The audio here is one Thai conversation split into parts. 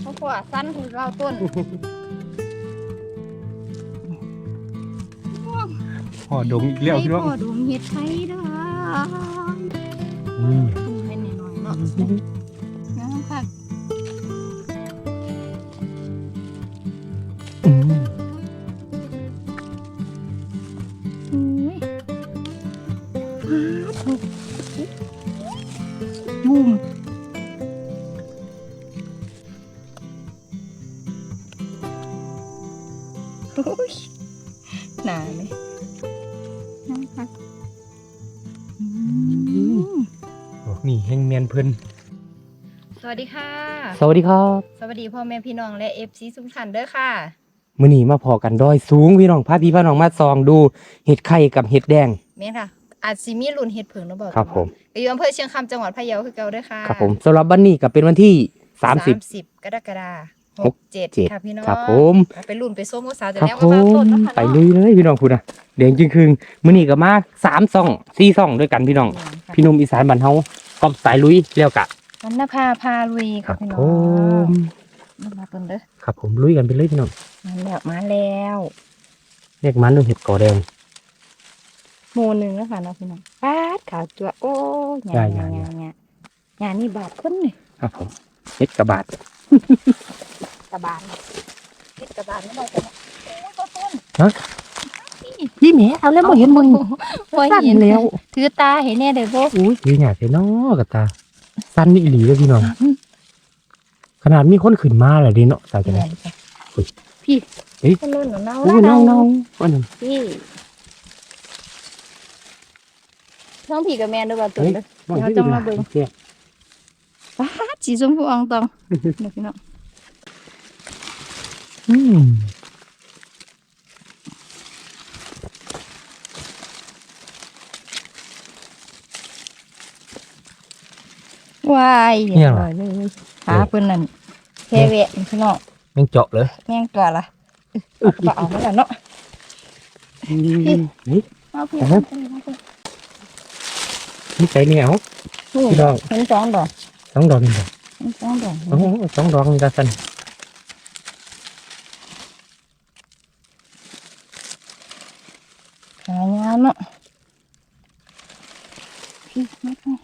เขาขวาสั้นคือเราต้นพ่อดงอีกแล้วพี่น้องให้พ่อดมเห็ดไทยเด้ออืมดูเป็นหน่อยๆเนาะ หนาเลยน้ำค่ะอืมบอกนี่แห้งเมียนเพิ่นสวัสดีค่ะ สวัสดีครับ สวัสดีพ่อแม่พี่น้องและเอฟซีสุขสันต์เด้อค่ะมื้อนี้มาพอกันดอยสูงพี่น้องพาพี่พาน้องมาส่องดูเห็ดไข่กับเห็ดแดงแม่นค่ะ อาจสิมีรุ่นเห็ดเผิงหรือเปล่าครับผมก็อยู่อำเภอเชียงคำจังหวัดพะเยาคือเก่าเด้อค่ะ ครับผมสำหรับวันนี้ก็เป็นวันที่ 30 30กรกฎาคม หกเจ็ดเจ็ดค่ะพี่น้องครับผมเอาไปรุ่นไปส้มก็สาวจะครับแล้วผก็บางมต้นเนาะค่ะไปเลยเลยพี่น้องพูดนะแดงจึงครึงมื้อนี้ก็มาสามซ่องสี่ซ่องด้วยกันพี่น้อง พี่หนุ่มอีสานบ้านเฮาก็สายลุยแล้วกะวันนภาพาลุยครัค่ะบพี่น้ผองมมาต้นเด้อครับผมลุยกันไปเลยพี่น้องมาแล้วมาแล้วเรียกมันเรื่องเห็ดกอแดงหมู่หนึ่งแล้วค่ะเนาะพี่น้องปาดขาวจั่วโอ้ยใหญ่หยาใหญ่หยาหยาหยานี่บาดคนนี่ครับผมเห็ดกระบาด กระบาดเฮ็ดกระบาดไม่ได้กันโอ้ยต้นต้นยี่แม่เอาแล้วบ่เห็นมึงโอ้ยสั้นเห็นแล้วถือตาเห็นแน่เด้อพวกอุ้ยยืนหยาดเลยเนาะกับตาสั้นนี่อีหลีเลยพี่น้องขนาดมีคนขึ้นมาแหละดิเนาะสาวจะได้อุ๊ยพี่เฮ้ยคนนู้นน่ะเน่าอู้น้องน้องอันนั้นพี่น้องผีกับแมนด้วยว่าตื่นเลยน้องเดี๋ยวที่จะมาเบิ่งเสียป้าดสีชมพูอ่องตองเดี๋ยวพี่น้อง อืมวายเรียบร้อยเลยขาเพิ่นนั่นแค่แวะนี่พี่น้องแม่งเจาะเลยแม่งตัวละเอากระเป๋ามาแล้วเนาะ นี่ เอาพี่ อ่าฮะ นี่ใจเนี่ยเอา นี่ พี่น้อง เห็นสองดอก สองดอกนี่ดอก เห็นสองดอก โอ้โหสองดอกนี่ก็สั้น หางามเนาะพี่ไม่ต้อง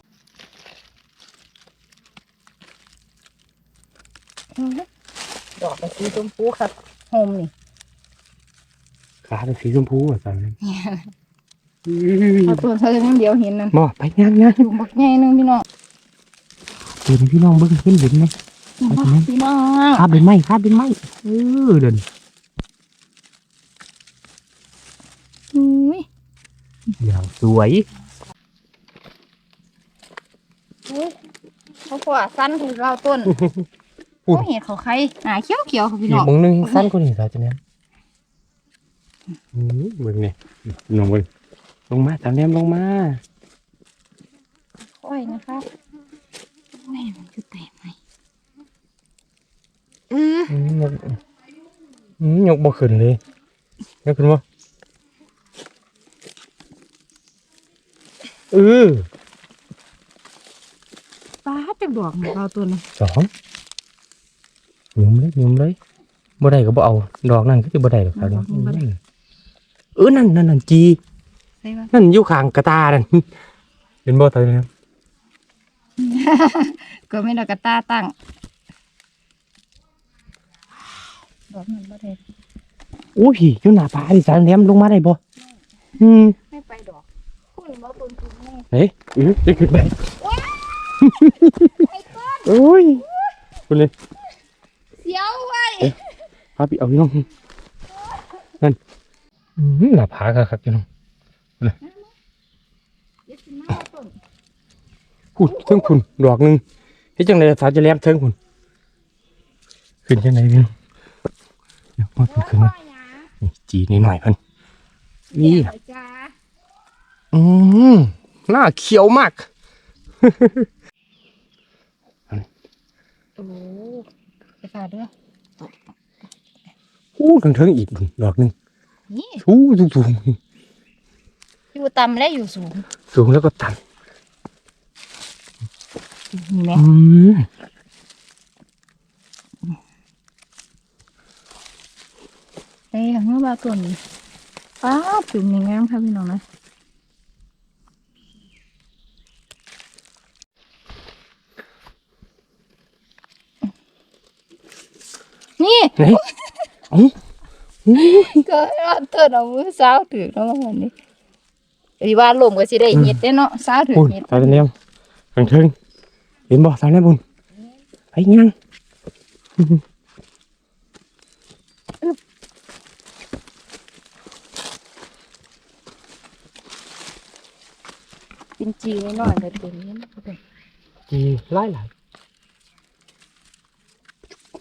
อือฮึดอกเป็นสี ชมพูครับโฮมนี่ขาเป็นสีชมพูอะสาวนั้นเอาตัวเธอนั่นเดียวเห็นนั่นบ่ไปงานงานอยู่บักใหญ่หนึงพี่น้องเดี๋ยวพี่น้องเบิ่งเห็นเห็นไหมเอาตัวนั้นพี่น้องคาบเป็นไม้คาบเป็นไม้เออเดินอุ้ยเดี๋ยวสวยเขาขวาสั้นคือเราต้นอุ้ โอ้ยเห็ดเขาใครหนาเขียวเขียวๆค่ะพี่อีน้กองมงหนึงสั้นกว่านี้สาวจะเนี่ยอืมเบิ่งนี่น้องเบิ่งลงมาตามแนมลงมาค่อยนะคะแม่มันคือแตกไหมเอออืมยกอืมยกบ่ขึ้นเลยยกขึ้นบ่เออป้าดจะบอกของเราตัวนึงสอง หยุมเลยหยุมเลยบ่ได้ก็บ่เอา ดอกนั่นก็จะบ่ได้ดอกครับเออนั่นนั่นนั่นจีใช่ปะนั่นอยู่ข้างกระตานั่นเห็นบ่ตอนนี้ครับก็ไม่ดอกกระตาตั้งดอกมันบ่ได้โอ้ยอยู่หน้าผาดิสารแหลมลงมาได้บ่อืมไม่ไปดอกคุณบ่ต้นคุณแม่เฮ้ยเออจะขึ้นไปไอ้ต้นโอ้ยคุณเลยเสียวไว้พาพี่เอาพี่น้องนั่นอืมหน้าผาครับครับพี่น้องเดี๋ยวสิมาเอาต้นพูดเทิงคุณดอกหนึงเฮ็ดจังไดสาวจะแหลมเทิงคุณขึ้นจังไดพี่น้องเดี๋ยวมาขึ้นขึ้นโอ้มายหยานี่จีนิดหน่อยเพิ่นนี่นี่จ้าอืมหน้าเขียวมากโอ้ไป ฝาเด้วยโอ้กันเทิงอีกดอกหนึ่งนี่สูงสูงสูงอยู่ต่ำและอยู่สูง สูงแล้วก็ต่ำแม่ไอ้ทางนี้บาตัวนี้อ้าถึงในงามค่ะพี่น้องนะ นี่ไหนเอ้าอู้ก็เอาเตือนเอามือสาวถือแล้วมันนี่ดีว่าลมก็สิได้เห็ดได้เนาะสาวถือปุ่นเห็ดสาวจะเลี้ยงขังเทิงเห็นบ่สาวเนี่ยบุญไปยังกินจีไว้หน่อยแต่ตัวนี้จีไล่หลาย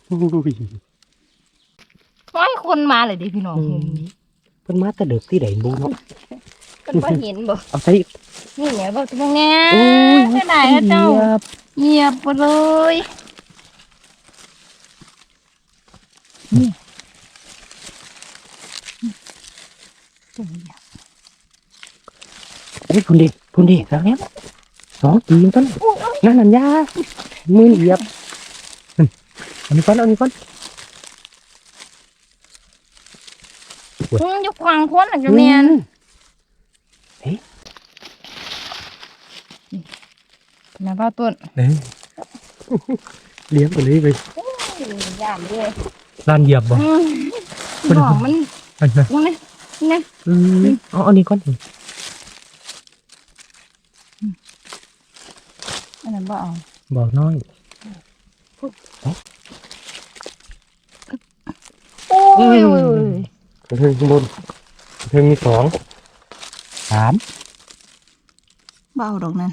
อุ้ยน้อยคนมาเลยดิพี่น้องมุมนี้เพิ่นมาแต่เด็กที่ไหนบุเนาะเป็นบ่เห็นบ่เอาใส่นี่เนี่ยบ่ตรงนี้โอ้ยเท่าไหร่นะเจ้าเงียบไปเลยนี่ตัวเดียวเฮ้ยพุ่นดิพุ่นดิสาวเนี่ยสองจีนต้นนั่นนันยามือเหยียบอืมเอันนี้ก่อนเอาอันนี้ก่อนอืมอยุควางพ้นอะจะแมนเฮ้ยนะพ่อต้นเด้เลี้ยงไปเลยไปย่านด้วยลานเหยียบบ่อืมดอกมันอันนั้นยังไงยังไงอืมเอาอันนี้ก่อนอันนั้นบ่เอาบอกน้อย โอ้ยโอ้ยโอ้ยกระเทิงข้างบนกระเทิงมีสองสามบ่เอาดอกนั้น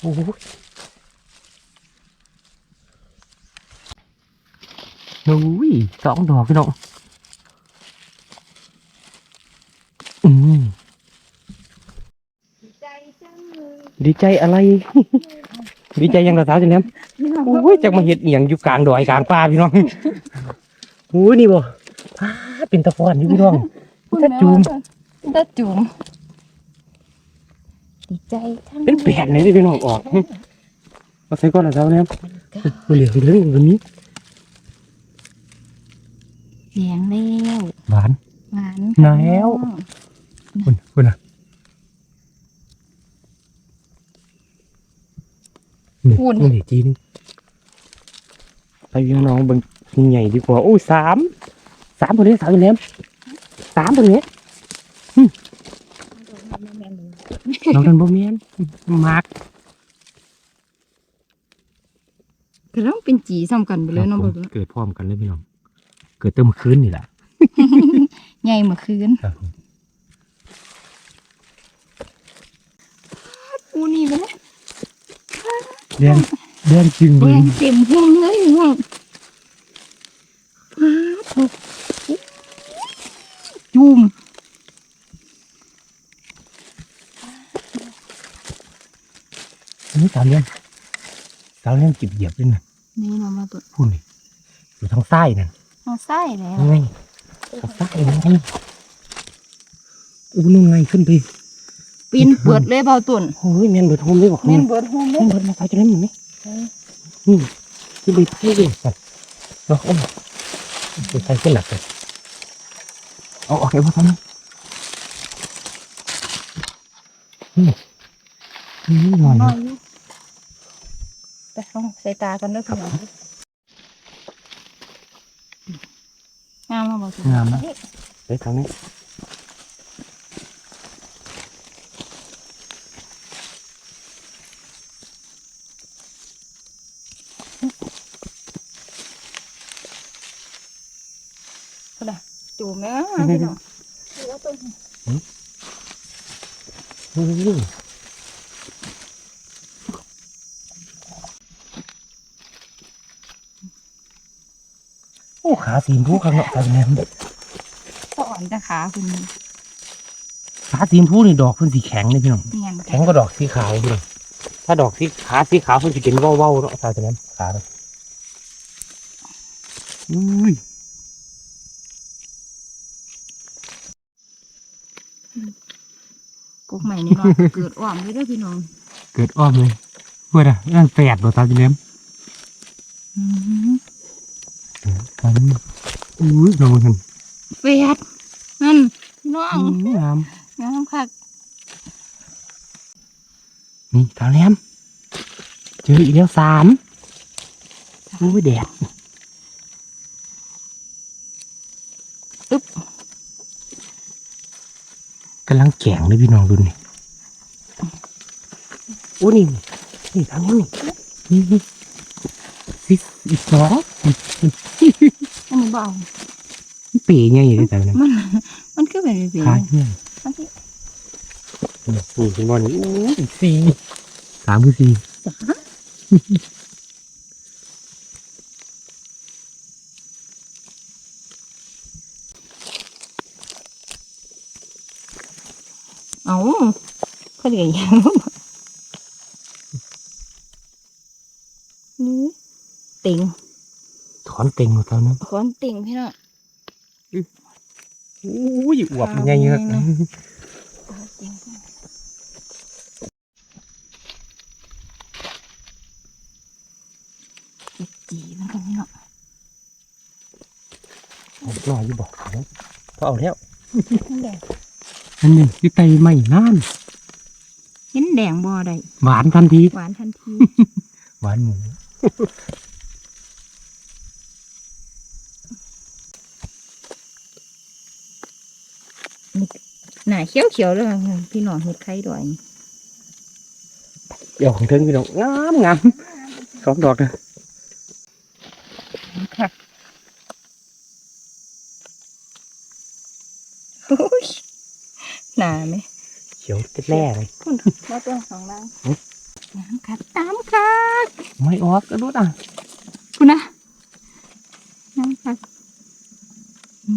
โอ้โหโอ้ยสองดอกพี่น้องอืมใจจังเลยดีใจอะไร ดีใจยังกระสาวจังเนี้ยโอ้ยจักมาเห็ดเอียงอยู่กลางดอยกลางป่าพี่น้อง โอ้ยนี่บ่อ้าเป็นตะพอนอยู่พี่น้องตาจูมตาจูมดีใจจังเป็นแปดเลยที่พี่น้องออกเอาใส่ก้อนกระสาวเนี่ยเหลืองเหลืองแบบนี้เสียงแล้วหวานหวานแล้วคุณคุณอะนี่นี่จีนไปพี่น้องเบิ่ง ใหญ่ดีกว่าโอ้ยสามสามตัวนี้สามตัวนี้สามตัวนี้น้องกันบ่แม่นมากก็ต้องเป็นจีซ้ำกันไปเลยเน้องคบ่รับผมเกิดพร้อมกันเลยพี่น้อง เกิดเติมอคืนนี่แหละใหญ่เมื่อคืนครับผมอูนี่ไปเลยแดงแดงจริงแดเบิ่งงเต็มห้องเลยห้องว้าว จุ่มนี่สามเลี้ยงสามเลี้ยงจิบเหยียบด้วยนะนี่เรามาตัวพูดนี่อยู่ทางใต้นั่นเอาไส้แล้วยังไงทางใต้ยังไงอู้นึงไงขึ้นไปปีนเปิดเลยเบาตุ่นโอ้ยแมนเบิดโฮมเลยบอกเม่นเบิดโฮมเลแมยนเบิดมาใส่จะได้มั้ยนี่นี่ที่ไปที่เลยสัตว์เนาะโอ้ย ไปใส่ขึ้นหนักเลยเอาออกไปว่าทำไมนี่นี่หน่อยน้นะอยอยู่ไปเอาใส่ตากันเด้อพี่น้องงามมาเบาตุ่นงามนะไปทางนี้พุ่นน่ะ จูมแม่พี่น้องนี่โอ้ขาสีชมพูข้างนอกใส่แหนมก็อ่อนแต่ขาคุณขาสีชมพูนี่ดอกเพิ่นสีแข็งเลยพี่น้องเนียนแข็งก็ดอกสีขาวพี่น้องถ้าดอกสีขาสีขาวเพิ่นสิเป็นเว้าๆเนาะใส่แหนมขาเลยอุ้ย กุ๊กใหม่นี่เนาะเกิดอ่อมเลยเด้อพี่น้อง เกิดอ้อมเลยเพื่อนอะนั่นแปดบ่ตาจิเลี้ยมอืมตอนนี้อุ้ยน้องมันเฟียดนั่นน้องงามงามคักนี่ตาแหลมเจออีกแล้วสามอุ้ยแดด อึ๊บ กำลังแข็งเลยพี่น้องดูนี่โอ้นี่นี่ทางนี้นี่นี่สิอีกสองอันเบเอาเป๋ไงอยู่ในแต่นั้นมันมันคือเป็นสีขาเนี่ยมันที่นี่เป็นบอลนี่สี่สามคือสี่จ๋าเอา เขาเรียกยังนี่ติ่งถอนเต็งหมดแล้วนะขอนติ่งพี่น้องอู้ยอวบไงเงี้ยเอาไงนะเอาติ่งก่อนเจ็บจีมันก็พี่น้องรออยู่บอกเขาพอเอาแล้วนั่นแหละนั่นนี่ที่ไตไม่นาน เห็นแดงบ่ได้หวานทันที หวานทันที หวานหมูหน้าเขียวเขียวๆเลยค่ะพี่น้องเห็ดไข่ดอยนี่เดี๋ยวของเทิงพี่น้องงามงามสองดอกนะค่ะโอ้ยหนาไหม เขี ยวเต็ดแร่เลยคุณมาตัวสองล่างหึน้ำคัดน้ำคัดไม่ออกกระโดดอะคุณนะน้ำคัดอื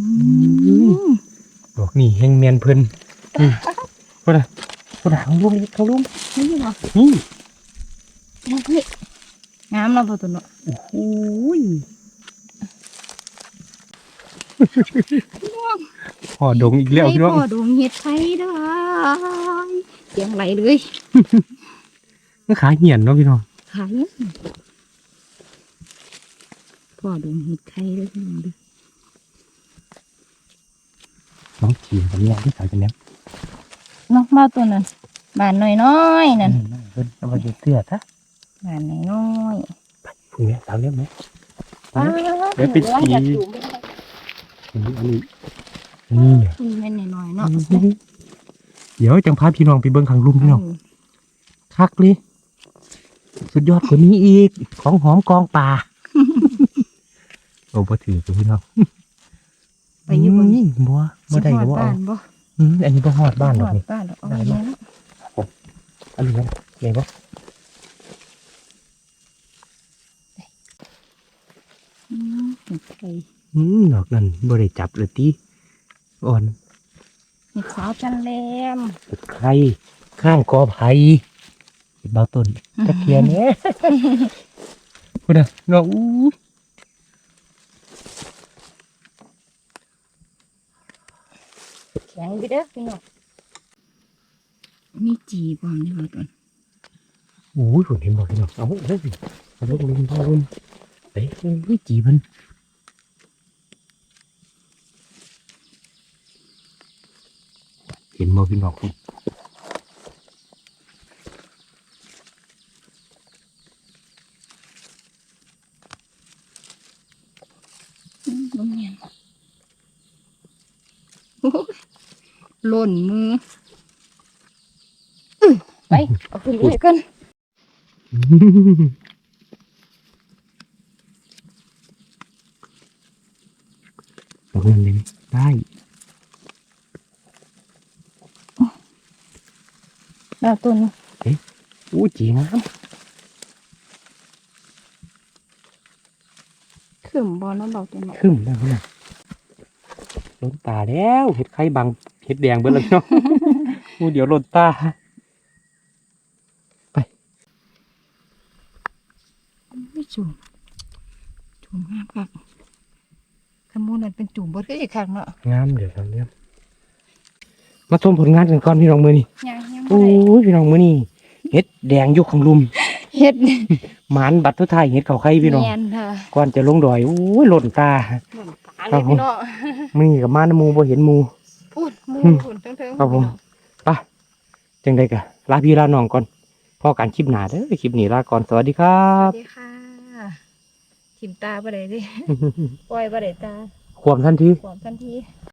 มดอกนี่แห้งเมียนเพิ่นนี่พูดอะพูดอะเขาลุ่มนี่เขาลุ่มนี่เหรอนี่นี่งามเราะประตูเนาะโอ้โหย พอดงอีกแล้วพี่น้องไพ่พอดวงเห็ดไข่ได้เสียงไหลเลยมันขาเหี่ยนเนาะพี่น้องไข่พอดวงเห็ดไข่ได้พี่น้องดูน้องขีมกับเนี่ยที่สายกันแล้วเนาะมาตัวนั้นบานน้อยๆนั่นเพิ่นเอามาดูเสื้อซะบานน้อยพรุ่งนี้สาวเลี้ยงไหมๆป้าเดี๋ยวไปฉี่อยากจูบไม่ได้อันนี้อันนี้ นี่คุณแม่นน้อยๆเนาะเดี๋ยวจังพาพี่น้องไปเบิ่งข้างลุ่มพี่น้องคักเลยสุดยอดกว่านี้อีก ของหอมกองป่าโอ้บ่ถือกับพี่น้องไปอยู่บนอืมบัวบ่ได้ก็บ่บ้าเอานบ่อืมอันนี้บ่ฮอดบ้านหรอกหอดนี่บ้านหรอกเอาได้ไว้บ่แล้วอันนี้มันใหญ่บ่อืมเห็ดไข่อืมดอกนั้นบ่ได้จับเลยติ อ่อนเห็ดสาวจันแรมใครข้างกอไผ่เห็ดเบาต้นตะเคียนเนี่ยพุ่นน่ะน้องอู้แข็งอยู่เด้อพี่น้องมีจีบอมนี่ว่าตัวอู้ยผมเห็นบ่พี่น้องเอาเฮ้ยเอาลูกลุงพ่อลุงเอ้ยอุ้ยจีเพิ่น เห็นบ่พี่น้องคุณอืมบ่แม่นโอ้ยหล่นมืออื้อไปเอาขึ้นเลยกัน เอาเงินเลยไหมได้ แล้วตัวนี้อู้จีงามขึ้นบอลแล้วเราตัวนี้ขึ้นแล้วนะล้นตาแล้วเห็ดไข่บังเห็ดแดงเบิ้ลแล้วพี่น้องอู้เดี๋ยวล้นตาไม่จุ่มจุ่มงามคักขมูนั่นเป็นจุ่มบดก็อีกครั้งเนาะงามเดี๋ยวทำเนี่ยมาชมผลงานกันก่อนพี่น้องมือนี่ยังยัง โอ้บ่ได้ยพี่น้องมือนี่เห็ดแดงอยุคของลุมเฮ็ดหมานบัตรทุกไทายเห็ดเขาไข่พี่น้องแม่นค่ะก่อนจะลงดอยโอ้ยหล่นตาหล่นตาเลครัยบผมพี่น้องมื้อนี้กับมาน้ำหมูบ่เห็นหมูพูดมูอืมฝุ่นเทิงๆครับผมไปจังไดกะลาพี่ลาน้องก่อนพอกันคลิปหน้าเด้อคลิปนี้ลาก่อนสวัสดีครัสบวัสดีค่ะทิมตาบ่ได้ดิปล่อยบ่ได้ตาความทันทีขวามทันที